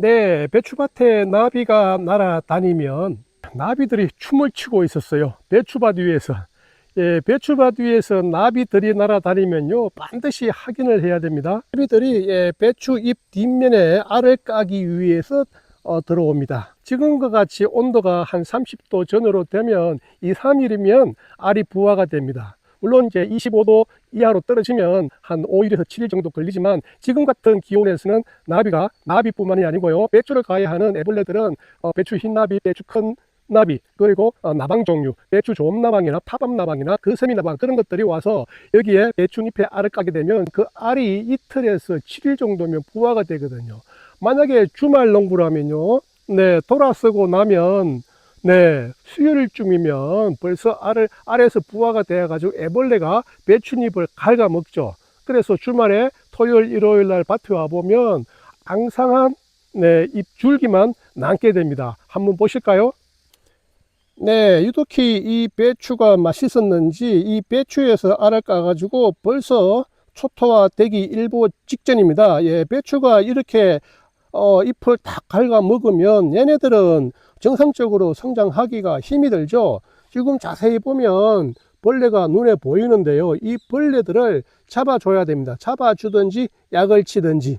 네, 배추밭에 나비가 날아다니면 나비들이 춤을 추고 있었어요. 배추밭 위에서. 예, 배추밭 위에서 나비들이 날아다니면요, 반드시 확인을 해야 됩니다. 나비들이 예, 배추 잎 뒷면에 알을 까기 위해서 어, 들어옵니다. 지금과 같이 온도가 한 30도 전후로 되면 2, 3일이면 알이 부화가 됩니다. 물론 이제 25도 이하로 떨어지면 한 5일에서 7일 정도 걸리지만 지금 같은 기온에서는 나비가 나비뿐만이 아니고요. 배추를 가해하는 애벌레들은 어, 배추 흰나비, 배추 큰 나비 그리고 어, 나방 종류 배추 조음나방이나 파밤 나방이나 그세미 나방 그런 것들이 와서 여기에 배추잎에 알을 까게 되면 그 알이 이틀에서 7일 정도면 부화가 되거든요. 만약에 주말 농부라면요. 네, 돌아서고 나면 네, 수요일쯤이면 벌써 알을 알에서 부화가 되어 가지고 애벌레가 배추잎을 갉아먹죠. 그래서 주말에 토요일, 일요일 날 밭에 와 보면 앙상한 네, 잎 줄기만 남게 됩니다. 한번 보실까요? 네, 유독히 이 배추가 맛있었는지 이 배추에서 알을 까가지고 벌써 초토화 되기 일보 직전입니다. 예, 배추가 이렇게 어, 잎을 다 갉아 먹으면 얘네들은 정상적으로 성장하기가 힘이 들죠. 지금 자세히 보면 벌레가 눈에 보이는데요. 이 벌레들을 잡아줘야 됩니다. 잡아주든지 약을 치든지.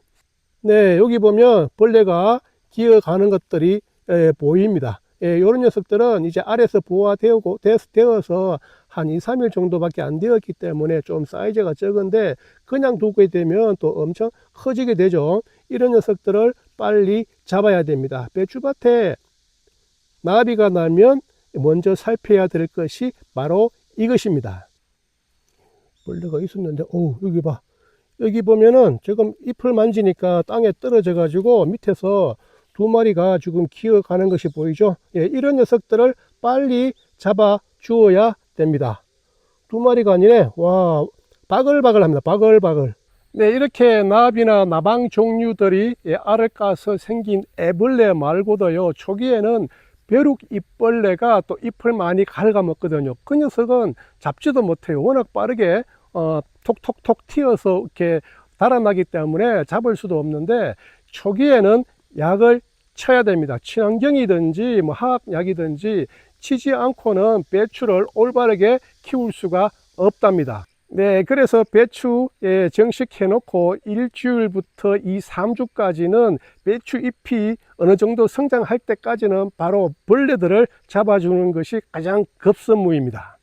네, 여기 보면 벌레가 기어가는 것들이 예, 보입니다. 예, 이런 녀석들은 이제 알에서 부화되고 되어서 한 2, 3일 정도밖에 안 되었기 때문에 좀 사이즈가 적은데 그냥 두게 되면 또 엄청 커지게 되죠. 이런 녀석들을 빨리 잡아야 됩니다. 배추밭에 나비가 나면 먼저 살펴야 될 것이 바로 이것입니다. 벌레가 있었는데, 오, 여기 봐. 여기 보면은 지금 잎을 만지니까 땅에 떨어져 가지고 밑에서 두 마리가 지금 기어가는 것이 보이죠? 예, 이런 녀석들을 빨리 잡아 주어야 됩니다. 두 마리가 아니네. 와, 바글바글 합니다. 바글바글. 네, 이렇게 나비나 나방 종류들이 예, 알을 까서 생긴 애벌레 말고도요, 초기에는 벼룩 잎벌레가 또 잎을 많이 갉아먹거든요. 그 녀석은 잡지도 못해요. 워낙 빠르게 어, 톡톡톡 튀어서 이렇게 달아나기 때문에 잡을 수도 없는데 초기에는 약을 쳐야 됩니다. 친환경이든지 뭐 화학약이든지 치지 않고는 배추를 올바르게 키울 수가 없답니다. 네, 그래서 배추에 정식해 놓고 일주일부터 2, 3주까지는 배추 잎이 어느 정도 성장할 때까지는 바로 벌레들을 잡아주는 것이 가장 급선무입니다.